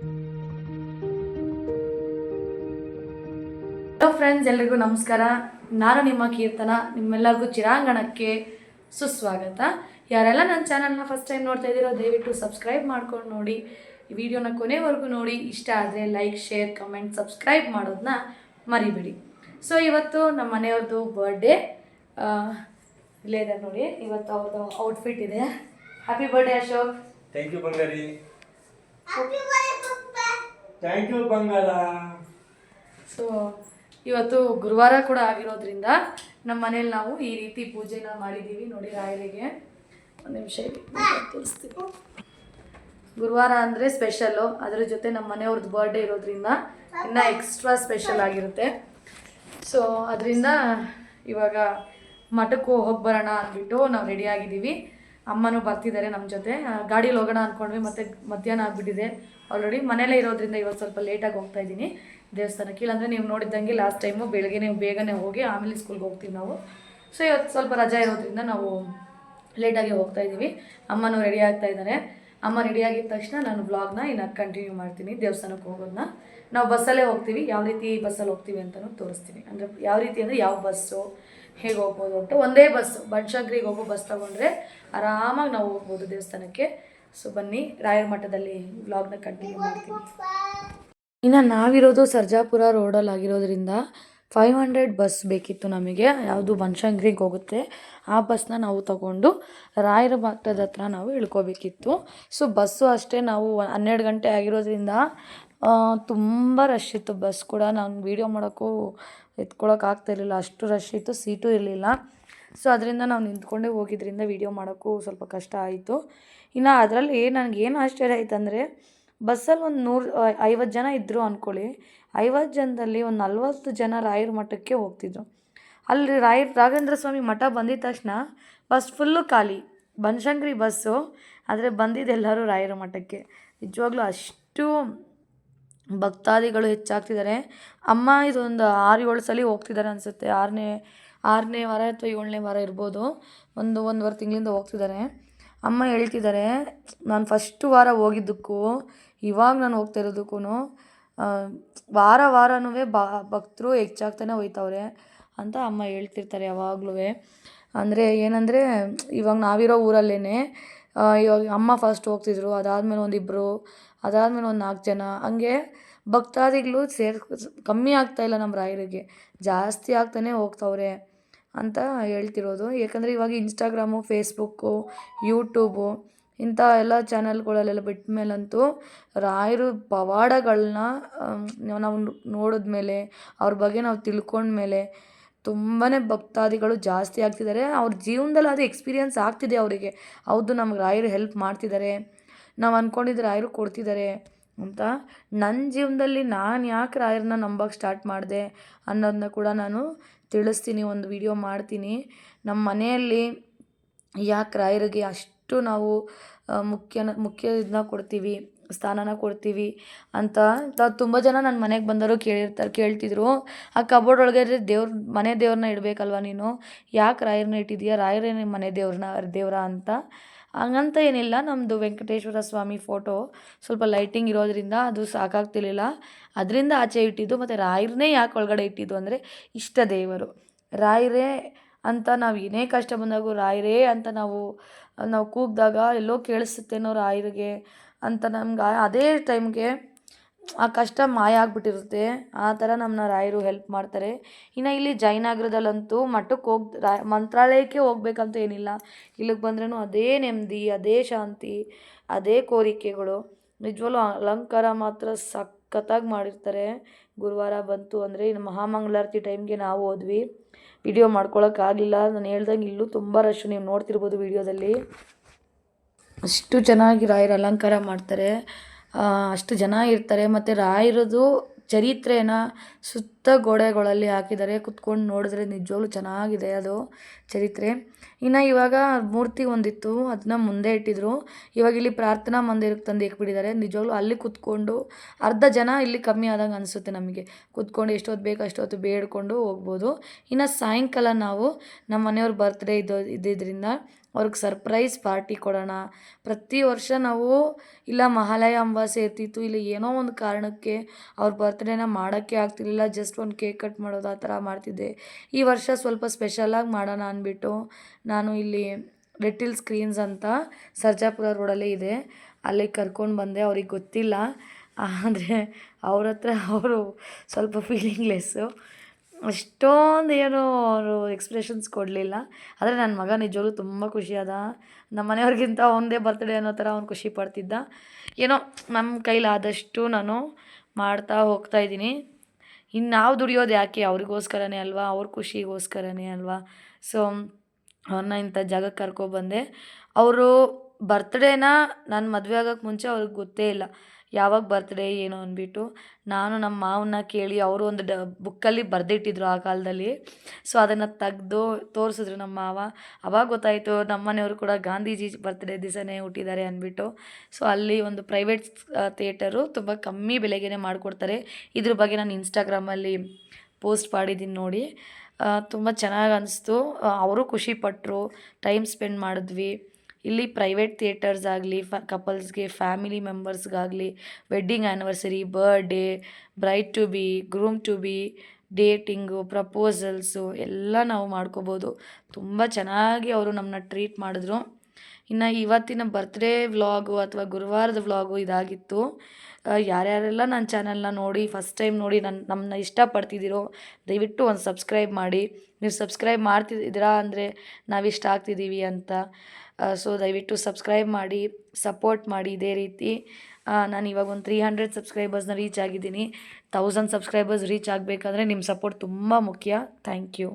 Hello friends ಎಲ್ರಿಗೂ ನಮಸ್ಕಾರ. ನಾನು ನಿಮ್ಮ ಕೀರ್ತನ ನಿಮ್ಮೆಲ್ಲರಿಗೂ ಚಿರಾಂಗಣಕ್ಕೆ ಸುಸ್ವಾಗತ. ಯಾರೆಲ್ಲ ನನ್ನ ಚಾನಲ್ನ ಫಸ್ಟ್ ಟೈಮ್ ನೋಡ್ತಾ ಇದ್ದೀರೋ ದಯವಿಟ್ಟು ಸಬ್ಸ್ಕ್ರೈಬ್ ಮಾಡ್ಕೊಂಡು ನೋಡಿ. ಈ ವಿಡಿಯೋನ ಕೊನೆವರೆಗೂ ನೋಡಿ. ಇಷ್ಟ ಆದರೆ ಲೈಕ್ ಶೇರ್ ಕಮೆಂಟ್ ಸಬ್ಸ್ಕ್ರೈಬ್ ಮಾಡೋದನ್ನ ಮರಿಬೇಡಿ. ಸೊ ಇವತ್ತು ನಮ್ಮ ಮನೆಯವ್ರದ್ದು ಬರ್ಡೇ ಇಲ್ಲೇ ಇದೆ ನೋಡಿ. ಇವತ್ತು ಅವ್ರದ್ದು ಔಟ್ಫಿಟ್ ಇದೆ. Happy birthday Ashok thank you Bangari thank you ಬಂಗಾರ ಸೊ ಇವತ್ತು ಗುರುವಾರ ಕೂಡ ಆಗಿರೋದ್ರಿಂದ ನಮ್ಮ ಮನೇಲಿ ನಾವು ಈ ರೀತಿ ಪೂಜೆನ ಮಾಡಿದ್ದೀವಿ ನೋಡಿ ರಾಯರಿಗೆ. ಒಂದು ನಿಮಿಷ ತೋರಿಸ್ತೀವಿ ಗುರುವಾರ ಅಂದರೆ ಸ್ಪೆಷಲ್ಲು ಅದ್ರ ಜೊತೆ ನಮ್ಮ ಮನೆಯವ್ರದ್ದು ಬರ್ಡೇ ಇರೋದ್ರಿಂದ ಇನ್ನೂ ಎಕ್ಸ್ಟ್ರಾ ಸ್ಪೆಷಲ್ ಆಗಿರುತ್ತೆ. ಸೊ ಅದರಿಂದ ಇವಾಗ ಮಠಕ್ಕೂ ಹೋಗಿ ಬರೋಣ ಅಂದ್ಬಿಟ್ಟು ನಾವು ರೆಡಿ ಆಗಿದ್ದೀವಿ. ಅಮ್ಮನೂ ಬರ್ತಿದ್ದಾರೆ ನಮ್ಮ ಜೊತೆ. ಗಾಡೀಲಿ ಹೋಗೋಣ ಅಂದ್ಕೊಂಡ್ವಿ ಮತ್ತೆ ಮಧ್ಯಾಹ್ನ ಆಗಿಬಿಟ್ಟಿದೆ. ಆಲ್ರೆಡಿ ಮನೇಲೇ ಇರೋದ್ರಿಂದ ಇವತ್ತು ಸ್ವಲ್ಪ ಲೇಟಾಗಿ ಹೋಗ್ತಾ ಇದ್ದೀನಿ. ದೇವಸ್ಥಾನಕ್ಕೆ. ಇಲ್ಲಾಂದರೆ ನೀವು ನೋಡಿದ್ದಂಗೆ ಲಾಸ್ಟ್ ಟೈಮು ಬೆಳಗ್ಗೆ ಬೇಗನೆ ಹೋಗಿ ಆಮೇಲೆ ಸ್ಕೂಲ್ಗೆ ಹೋಗ್ತೀವಿ ನಾವು. ಸೊ ಇವತ್ತು ಸ್ವಲ್ಪ ರಜಾ ಇರೋದ್ರಿಂದ ನಾವು ಲೇಟಾಗಿ ಹೋಗ್ತಾ ಇದ್ದೀವಿ. ಅಮ್ಮನೂ ರೆಡಿ ಆಗ್ತಾ ಇದ್ದಾರೆ. ಅಮ್ಮ ರೆಡಿ ಆಗಿದ ತಕ್ಷಣ ನಾನು ಬ್ಲಾಗ್ನ ಇನ್ನು ಕಂಟಿನ್ಯೂ ಮಾಡ್ತೀನಿ ದೇವಸ್ಥಾನಕ್ಕೆ ಹೋಗೋದನ್ನ ನಾವು ಬಸ್ಸಲ್ಲೇ ಹೋಗ್ತೀವಿ. ಯಾವ ರೀತಿ ಬಸ್ಸಲ್ಲಿ ಹೋಗ್ತೀವಿ ಅಂತಲೂ ತೋರಿಸ್ತೀನಿ. ಅಂದರೆ ಯಾವ ರೀತಿ ಅಂದರೆ ಯಾವ ಬಸ್ಸು ಹೇಗೆ ಹೋಗ್ಬೋದು ಅಂತ. ಒಂದೇ ಬಸ್, ಬನಶಂಕರಿಗೆ ಹೋಗೋ ಬಸ್ ತಗೊಂಡ್ರೆ ಆರಾಮಾಗಿ ನಾವು ಹೋಗ್ಬೋದು ದೇವಸ್ಥಾನಕ್ಕೆ. ಸೊ ಬನ್ನಿ, ರಾಯರ ಮಠದಲ್ಲಿ ವ್ಲಾಗ್ನ ಕಂಟಿನ್ಯೂ ಮಾಡ್ತೀನಿ. ಇನ್ನು ನಾವಿರೋದು ಸರ್ಜಾಪುರ ರೋಡಲ್ಲಿ ಆಗಿರೋದ್ರಿಂದ ಫೈವ್ ಹಂಡ್ರೆಡ್ ಬಸ್ ಬೇಕಿತ್ತು ನಮಗೆ. ಯಾವುದು ಬನಶಂಕರಿಗೆ ಹೋಗುತ್ತೆ. ಆ ಬಸ್ನ ನಾವು ತಗೊಂಡು ರಾಯರ ಮಠದ ಹತ್ರ ನಾವು ಇಳ್ಕೋಬೇಕಿತ್ತು. ಸೊ ಬಸ್ಸು ಅಷ್ಟೇ ನಾವು ಹನ್ನೆರಡು ಗಂಟೆ ಆಗಿರೋದ್ರಿಂದ ತುಂಬ ರಶ್ ಇತ್ತು ಬಸ್ ಕೂಡ. ನಾನು ವೀಡಿಯೋ ಮಾಡೋಕ್ಕೂ ಎತ್ಕೊಳಕ್ಕೆ ಆಗ್ತಾ ಇರಲಿಲ್ಲ, ಅಷ್ಟು ರಶ್ ಇತ್ತು ಸೀಟು ಇರಲಿಲ್ಲ. ಸೊ ಅದರಿಂದ ನಾವು ನಿಂತ್ಕೊಂಡೇ ಹೋಗಿದ್ರಿಂದ ವೀಡಿಯೋ ಮಾಡೋಕ್ಕೂ ಸ್ವಲ್ಪ ಕಷ್ಟ ಆಯಿತು. ಇನ್ನು ಅದರಲ್ಲಿ ನನಗೆ ಏನು ಆಶ್ಚರ್ಯ ಆಯ್ತು ಅಂದರೆ, ಬಸ್ಸಲ್ಲಿ ಒಂದು ನೂರು ಐವತ್ತು ಜನ ಇದ್ದರು ಅಂದ್ಕೊಳ್ಳಿ ಐವತ್ತು ಜನದಲ್ಲಿ ಒಂದು ನಲ್ವತ್ತು ಜನ ರಾಯರ ಮಠಕ್ಕೆ ಹೋಗ್ತಿದ್ರು. ಅಲ್ಲಿ ರಾಯರ್ ರಾಘವೇಂದ್ರ ಸ್ವಾಮಿ ಮಠ ಬಂದಿದ ತಕ್ಷಣ ಬಸ್ ಫುಲ್ಲು ಖಾಲಿ. ಬನಶಂಕರಿ ಬಸ್ಸು, ಆದರೆ ಬಂದಿದ್ದೆಲ್ಲರೂ ರಾಯರ ಮಠಕ್ಕೆ. ನಿಜವಾಗ್ಲೂ ಅಷ್ಟು ಭಕ್ತಾದಿಗಳು ಹೆಚ್ಚಾಗ್ತಿದ್ದಾರೆ. ಅಮ್ಮ ಇದೊಂದು ಆರು ಏಳು ಸಲ ಹೋಗ್ತಿದ್ದಾರೆ ಅನಿಸುತ್ತೆ. ಆರನೇ ಆರನೇ ವಾರ ಅಥವಾ ಏಳನೇ ವಾರ ಇರ್ಬೋದು. ಒಂದು ಒಂದುವರೆ ತಿಂಗಳಿಂದ ಹೋಗ್ತಿದ್ದಾರೆ. ಅಮ್ಮ ಹೇಳ್ತಿದ್ದಾರೆ, ನಾನು ಫಸ್ಟ್ ವಾರ ಹೋಗಿದ್ದಕ್ಕೂ, ಇವಾಗ ನಾನು ಹೋಗ್ತಾ ಇರೋದಕ್ಕೂ ವಾರ ವಾರನೂ ಬಾ, ಭಕ್ತರು ಹೆಚ್ಚಾಗ್ತಾನೆ ಹೋಯ್ತವ್ರೆ ಅಂತ ಅಮ್ಮ ಹೇಳ್ತಿರ್ತಾರೆ ಯಾವಾಗಲೂ. ಅಂದರೆ ಏನಂದರೆ, ಇವಾಗ ನಾವಿರೋ ಊರಲ್ಲೇ ಇವಾಗ ಅಮ್ಮ ಫಸ್ಟ್ ಹೋಗ್ತಿದ್ರು. ಅದಾದಮೇಲೆ ಒಂದಿಬ್ಬರು ಅದಾದಮೇಲೆ ಒಂದು ನಾಲ್ಕು ಜನ. ಹಂಗೆ ಭಕ್ತಾದಿಗಳು ಸೇರ್ ಕಮ್ಮಿ ಆಗ್ತಾಯಿಲ್ಲ ನಮ್ಮ ರಾಯರಿಗೆ. ಜಾಸ್ತಿ ಆಗ್ತಾನೆ ಹೋಗ್ತವ್ರೆ ಅಂತ ಹೇಳ್ತಿರೋದು. ಯಾಕಂದರೆ ಇವಾಗ ಇನ್ಸ್ಟಾಗ್ರಾಮು ಫೇಸ್ಬುಕ್ಕು ಯೂಟ್ಯೂಬು ಇಂಥ ಎಲ್ಲ ಚಾನಲ್ಗಳಲ್ಲೆಲ್ಲ ಬಿಟ್ಟ ಮೇಲಂತೂ ರಾಯರು ಪವಾಡಗಳನ್ನ ನಾವು ನೋಡಿದ್ಮೇಲೆ, ಅವ್ರ ಬಗ್ಗೆ ನಾವು ತಿಳ್ಕೊಂಡ್ಮೇಲೆ ತುಂಬಾ ಭಕ್ತಾದಿಗಳು ಜಾಸ್ತಿ ಆಗ್ತಿದ್ದಾರೆ. ಅವ್ರ ಜೀವನದಲ್ಲಿ ಅದು ಎಕ್ಸ್ಪೀರಿಯನ್ಸ್ ಆಗ್ತಿದೆ ಅವರಿಗೆ. ಹೌದು, ನಮ್ಗೆ ರಾಯರು ಹೆಲ್ಪ್ ಮಾಡ್ತಿದ್ದಾರೆ. ನಾವು ಅಂದ್ಕೊಂಡಿದ್ದು ರಾಯರು ಕೊಡ್ತಿದ್ದಾರೆ ಅಂತ. ನನ್ನ ಜೀವನದಲ್ಲಿ ನಾನು ಯಾಕೆ ರಾಯರನ್ನ ನಂಬಕ್ಕೆ ಸ್ಟಾರ್ಟ್ ಮಾಡಿದೆ ಅನ್ನೋದನ್ನ ಕೂಡ ನಾನು ತಿಳಿಸ್ತೀನಿ, ಒಂದು ವಿಡಿಯೋ ಮಾಡ್ತೀನಿ. ನಮ್ಮ ಮನೆಯಲ್ಲಿ ಯಾಕೆ ರಾಯರಿಗೆ ಅಷ್ಟು ನಾವು ಮುಖ್ಯನ, ಮುಖ್ಯ ಇದನ್ನ ಕೊಡ್ತೀವಿ. ಸ್ಥಾನನ ಕೊಡ್ತೀವಿ ಅಂತ ತುಂಬ ಜನ ನನ್ನ ಮನೆಗೆ ಬಂದರು ಕೇಳಿರ್ತಾರೆ, ಕೇಳ್ತಿದ್ರು. ಆ ಕಬೋರ್ಡ್ ಒಳಗೆ ದೇವ್ರ, ಮನೆ ದೇವ್ರನ್ನ ಇಡಬೇಕಲ್ವ ನೀನು? ಯಾಕೆ ರಾಯರನ್ನ ಇಟ್ಟಿದ್ಯಾ? ರಾಯರೇ ನಿಮ್ಮ ಮನೆ ದೇವ್ರನ್ನ ದೇವ್ರ ಅಂತ? ಹಂಗಂತ ಏನಿಲ್ಲ. ನಮ್ಮದು ವೆಂಕಟೇಶ್ವರ ಸ್ವಾಮಿ ಫೋಟೋ ಸ್ವಲ್ಪ ಲೈಟಿಂಗ್ ಇರೋದ್ರಿಂದ ಅದು ಸಾಕಾಗ್ತಿರ್ಲಿಲ್ಲ. ಅದರಿಂದ ಆಚೆ ಇಟ್ಟಿದ್ದು. ಮತ್ತು ರಾಯರನ್ನೇ ಯಾಕೆ ಒಳಗಡೆ ಇಟ್ಟಿದ್ದು ಅಂದರೆ ಇಷ್ಟ ದೇವರು. ರಾಯರೇ ಅಂತ ನಾವು ಏನೇ ಕಷ್ಟ ಬಂದಾಗೂ ರಾಯರೇ ಅಂತ ನಾವು ನಾವು ಕೂಗಿದಾಗ ಎಲ್ಲೋ ಕೇಳಿಸುತ್ತೇನೋ ರಾಯರಿಗೆ. ಅಂತ ನಮ್ಗೆ ಅದೇ ಟೈಮ್ಗೆ ಆ ಕಷ್ಟ ಮಾಯ ಆಗಿಬಿಟ್ಟಿರುತ್ತೆ. ಆ ಥರ ನಮ್ಮನ್ನ ರಾಯರು ಹೆಲ್ಪ್ ಮಾಡ್ತಾರೆ. ಇನ್ನು ಇಲ್ಲಿ ಜಯನಗರದಲ್ಲಂತೂ ಮಠಕ್ಕೆ ಹೋಗಿ ರಾ ಮಂತ್ರಾಲಯಕ್ಕೆ ಹೋಗ್ಬೇಕಂತ ಏನಿಲ್ಲ. ಇಲ್ಲಿಗೆ ಬಂದ್ರೂ ಅದೇ ನೆಮ್ಮದಿ, ಅದೇ ಶಾಂತಿ, ಅದೇ ಕೋರಿಕೆಗಳು. ನಿಜವಲ್ಲೂ ಅಲಂಕಾರ ಮಾತ್ರ ಸಖತ್ತಾಗಿ ಮಾಡಿರ್ತಾರೆ. ಗುರುವಾರ ಬಂತು ಅಂದರೆ ಇನ್ನು ಮಹಾಮಂಗಳಾರತಿ ಟೈಮ್ಗೆ ನಾವು ಹೋದ್ವಿ. ವಿಡಿಯೋ ಮಾಡ್ಕೊಳಕ್ಕಾಗಲಿಲ್ಲ ನಾನು ಹೇಳ್ದಂಗೆ ಇಲ್ಲೂ ತುಂಬ ರಶ್ ನೀವು ನೋಡ್ತಿರ್ಬೋದು ವಿಡಿಯೋದಲ್ಲಿ. ಅಷ್ಟು ಚೆನ್ನಾಗಿ ರಾಯರ ಅಲಂಕಾರ ಮಾಡ್ತಾರೆ. ಅಷ್ಟು ಜನ ಇರ್ತಾರೆ. ಮತ್ತು ರಾಯರದು ಚರಿತ್ರೆನ ಸುತ್ತ ಗೋಡೆಗಳಲ್ಲಿ ಹಾಕಿದ್ದಾರೆ. ಕುತ್ಕೊಂಡು ನೋಡಿದ್ರೆ ನಿಜವಾಗ್ಲೂ ಚೆನ್ನಾಗಿದೆ ಅದು ಚರಿತ್ರೆ. ಇನ್ನು ಇವಾಗ ಮೂರ್ತಿ ಒಂದಿತ್ತು ಅದನ್ನ ಮುಂದೆ ಇಟ್ಟಿದ್ರು. ಇವಾಗ ಇಲ್ಲಿ ಪ್ರಾರ್ಥನಾ ಮಂದಿರಕ್ಕೆ ತಂದು ಇಕ್ಬಿಟ್ಟಿದ್ದಾರೆ. ನಿಜವಾಗ್ಲೂ ಅಲ್ಲಿ ಕುತ್ಕೊಂಡು ಅರ್ಧ ಜನ ಇಲ್ಲಿ ಕಮ್ಮಿ ಆದಂಗೆ ಅನಿಸುತ್ತೆ ನಮಗೆ. ಕುತ್ಕೊಂಡು ಎಷ್ಟೊತ್ತು ಬೇಕು ಅಷ್ಟೊತ್ತು ಬೇಡ್ಕೊಂಡು ಹೋಗ್ಬೋದು. ಇನ್ನು ಸಾಯಂಕಾಲ ನಾವು ನಮ್ಮ ಮನೆಯವ್ರ ಬರ್ತ್ಡೇ ಇದ್ದೋ ಇದ್ದಿದ್ದರಿಂದ ಅವ್ರಿಗೆ ಸರ್ಪ್ರೈಸ್ ಪಾರ್ಟಿ ಕೊಡೋಣ. ಪ್ರತಿ ವರ್ಷ ನಾವು, ಇಲ್ಲ ಮಹಾಲಯ ಅಮಾವಾಸ್ಯೆ ಇರ್ತಿತ್ತು, ಇಲ್ಲ ಏನೋ ಒಂದು ಕಾರಣಕ್ಕೆ ಅವ್ರ ಬರ್ತ್ಡೇನ ಮಾಡೋಕ್ಕೆ ಆಗ್ತಿರ್ಲಿಲ್ಲ ಜಸ್ಟ್ ಒಂದು ಕೇಕ್ ಕಟ್ ಮಾಡೋದು ಆ ಥರ ಮಾಡ್ತಿದ್ದೆ. ಈ ವರ್ಷ ಸ್ವಲ್ಪ ಸ್ಪೆಷಲಾಗಿ ಮಾಡೋಣ ಅಂದ್ಬಿಟ್ಟು ನಾನು ಇಲ್ಲಿ ಲಿಟಿಲ್ ಸ್ಕ್ರೀನ್ಸ್ ಅಂತ ಸರ್ಜಾಪುರ ರೋಡಲ್ಲೇ ಇದೆ. ಅಲ್ಲಿಗೆ ಕರ್ಕೊಂಡು ಬಂದೆ, ಅವ್ರಿಗೆ ಗೊತ್ತಿಲ್ಲ. ಆದರೆ ಅವ್ರ ಹತ್ರ ಅವರು ಸ್ವಲ್ಪ ಫೀಲಿಂಗ್ಲೆಸ್ಸು ಅಷ್ಟೊಂದು ಏನು ಅವರು ಎಕ್ಸ್ಪ್ರೆಷನ್ಸ್ ಕೊಡಲಿಲ್ಲ. ಆದರೆ ನನ್ನ ಮಗ ನಿಜವಾಗ್ಲೂ ತುಂಬ ಖುಷಿಯಾದ ನಮ್ಮ ಮನೆಯವ್ರಿಗಿಂತ ಅವನದೇ ಬರ್ತ್ಡೇ ಅನ್ನೋ ಥರ ಅವ್ನು ಖುಷಿ ಪಡ್ತಿದ್ದ. ಏನೋ ನಮ್ಮ ಕೈಲಾದಷ್ಟು ನಾನು ಮಾಡ್ತಾ ಹೋಗ್ತಾ ಇದ್ದೀನಿ. ಇನ್ನು ನಾವು ದುಡಿಯೋದು ಯಾಕೆ? ಅವ್ರಿಗೋಸ್ಕರನೇ ಅಲ್ವಾ? ಅವ್ರ ಖುಷಿಗೋಸ್ಕರನೇ ಅಲ್ವಾ? ಸೊ ಅವ್ರನ್ನ ಇಂಥ ಜಾಗಕ್ಕೆ ಕರ್ಕೊಬಂದೆ ಅವರು ಬರ್ತ್ಡೇನ ನಾನು ಮದುವೆ ಆಗೋಕ್ಕೆ ಮುಂಚೆ ಅವ್ರಿಗೆ ಗೊತ್ತೇ ಇಲ್ಲ. ಯಾವಾಗ ಬರ್ತ್ಡೇ ಏನು ಅಂದ್ಬಿಟ್ಟು ನಾನು ನಮ್ಮ ಮಾವನ್ನ ಕೇಳಿ ಅವರು ಒಂದು ಡ ಬುಕ್ಕಲ್ಲಿ ಬರೆದಿಟ್ಟಿದ್ರು ಆ ಕಾಲದಲ್ಲಿ. ಸೊ ಅದನ್ನು ತೆಗೆದು ತೋರಿಸಿದ್ರು ನಮ್ಮ ಮಾವ. ಅವಾಗ ಗೊತ್ತಾಯಿತು ನಮ್ಮ ಮನೆಯವರು ಕೂಡ ಗಾಂಧೀಜಿ ಬರ್ತ್ಡೇ ದಿವಸನೇ ಹುಟ್ಟಿದ್ದಾರೆ ಅಂದ್ಬಿಟ್ಟು. ಸೊ ಅಲ್ಲಿ ಒಂದು ಪ್ರೈವೇಟ್ ಥಿಯೇಟರು ತುಂಬ ಕಮ್ಮಿ ಬೆಲೆಗೇ ಮಾಡಿಕೊಡ್ತಾರೆ. ಇದ್ರ ಬಗ್ಗೆ ನಾನು ಇನ್ಸ್ಟಾಗ್ರಾಮಲ್ಲಿ ಪೋಸ್ಟ್ ಮಾಡಿದ್ದೀನಿ ನೋಡಿ. ತುಂಬ ಚೆನ್ನಾಗಿ ಅನಿಸ್ತು. ಅವರು ಖುಷಿಪಟ್ಟರು ಟೈಮ್ ಸ್ಪೆಂಡ್ ಮಾಡಿದ್ವಿ. ಇಲ್ಲಿ ಪ್ರೈವೇಟ್ ಥಿಯೇಟರ್ಸ್ ಆಗಲಿ ಫ ಕಪಲ್ಸ್ಗೆ family ಮೆಂಬರ್ಸ್ಗಾಗಲಿ wedding anniversary birthday bride to be groom to be dating proposals ಎಲ್ಲ ನಾವು ಮಾಡ್ಕೋಬೋದು. ತುಂಬ ಚೆನ್ನಾಗಿ ಅವರು ನಮ್ಮನ್ನ ಟ್ರೀಟ್ ಮಾಡಿದ್ರು. ಇನ್ನು ಇವತ್ತಿನ ಬರ್ತ್ಡೇ ವ್ಲಾಗು ಅಥವಾ ಗುರುವಾರದ ವ್ಲಾಗು ಇದಾಗಿತ್ತು. ಯಾರ್ಯಾರೆಲ್ಲ ನನ್ನ ಚಾನಲ್ನ ನೋಡಿ ಫಸ್ಟ್ ಟೈಮ್ ನೋಡಿ ನನ್ನ ನಮ್ಮನ್ನ ಇಷ್ಟಪಡ್ತಿದ್ದೀರೋ ದಯವಿಟ್ಟು ಒಂದು ಸಬ್ಸ್ಕ್ರೈಬ್ ಮಾಡಿ. ನೀವು ಸಬ್ಸ್ಕ್ರೈಬ್ ಮಾಡ್ತಿದ್ದೀರಾ ಅಂದರೆ ನಾವಿಷ್ಟ ಆಗ್ತಿದ್ದೀವಿ ಅಂತ. ಸೊ ದಯವಿಟ್ಟು ಸಬ್ಸ್ಕ್ರೈಬ್ ಮಾಡಿ ಸಪೋರ್ಟ್ ಮಾಡಿ ಇದೇ ರೀತಿ. ನಾನು ಇವಾಗ ಒಂದು ತ್ರೀ ಹಂಡ್ರೆಡ್ ಸಬ್ಸ್ಕ್ರೈಬರ್ಸ್ನ ರೀಚ್ ಆಗಿದ್ದೀನಿ. ತೌಸಂಡ್ ಸಬ್ಸ್ಕ್ರೈಬರ್ಸ್ ರೀಚ್ ಆಗಬೇಕಂದ್ರೆ ನಿಮ್ಮ ಸಪೋರ್ಟ್ ತುಂಬ ಮುಖ್ಯ. Thank you